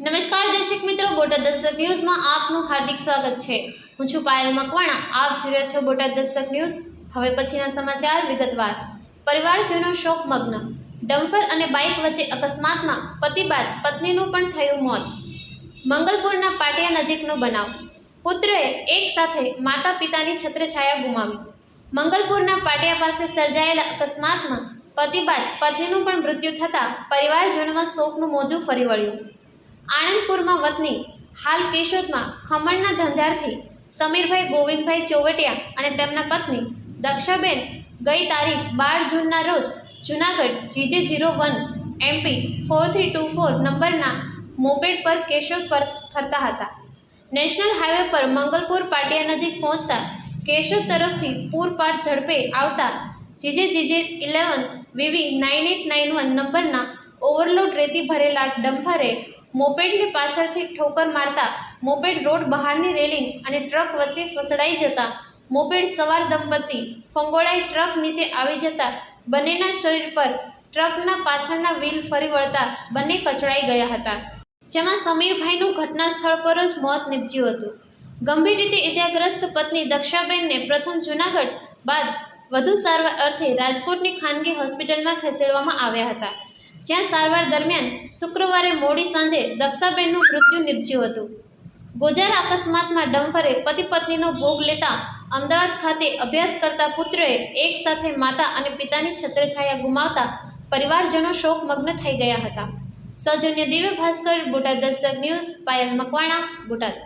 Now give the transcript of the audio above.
નમસ્કાર દર્શક મિત્રો, બોટાદ દસ્તક ન્યૂઝમાં આપનું હાર્દિક સ્વાગત છે. હું છું પાયલ મકવાણા. આપ જોઈ રહ્યા છો બોટાદ દસ્તક ન્યૂઝ. હવે પછીના સમાચાર વિગતવાર. પરિવારજનો શોકમગ્ન. ડમ્ફર અને બાઇક વચ્ચે અકસ્માતમાં પતિ બાદ પત્નીનું પણ થયું મોત. મંગલપુરના પાટિયા નજીકનો બનાવ. પુત્રએ એક સાથે માતા પિતાની છત્રછાયા ગુમાવી. મંગલપુરના પાટિયા પાસે સર્જાયેલા અકસ્માતમાં પતિ બાદ પત્નીનું પણ મૃત્યુ થતાં પરિવારજનોમાં શોકનું મોજું ફરી વળ્યું. આણંદપુરમાં વતની હાલ કેશોદમાં ખમણના ધંધાર્થી સમીરભાઈ ગોવિંદભાઈ ચોવટિયા અને તેમના પત્ની દક્ષાબેન ગઈ તારીખ બાર જૂનના રોજ Junagadh GJ zero one MP four three two four નંબરના મોપેડ પર કેશોદ પર ફરતા હતા. નેશનલ હાઈવે પર મંગલપુર પાટિયા નજીક પહોંચતા કેશોદ તરફથી પૂરપાટ ઝડપે આવતા GJ GJ eleven VV nine eight nine one નંબરના ઓવરલોડ રેતી ભરેલા ડમ્ફરે મોપેડની પાછળથી ઠોકર મારતા મોપેડ રોડ બહારની રેલિંગ અને ટ્રક વચ્ચે ફસડાઈ જતા. મોપેડ સવાર દંપતી ફંગોળાઈ ટ્રક નીચે આવી જતા. બંનેના શરીર પર ટ્રકના પાછળના વ્હીલ ફરી વળતા બંને કચડાઈ ગયા હતા. જેમાં સમીરભાઈનું ઘટના સ્થળ પર જ મોત નીપજ્યું હતું. ગંભીર રીતે ઇજાગ્રસ્ત પત્ની દક્ષાબેનને પ્રથમ જૂનાગઢ બાદ વધુ સારવાર અર્થે રાજકોટની ખાનગી હોસ્પિટલમાં ખસેડવામાં આવ્યા હતા. જ્યાં સારવાર દરમિયાન શુક્રવારે મોડી સાંજે દક્ષાબેનનું મૃત્યુ નીપજ્યું હતું. ગોજાર અકસ્માતમાં ડમ્ફરે પતિ પત્નીનો ભોગ લેતા અમદાવાદ ખાતે અભ્યાસ કરતા પુત્રએ એક સાથે માતા અને પિતાની છત્રછાયા ગુમાવતા પરિવારજનો શોકમગ્ન થઈ ગયા હતા. સૌજન્ય દિવ્ય ભાસ્કર, બોટાદ દસ્તક ન્યૂઝ, પાયલ મકવાણા, બોટાદ.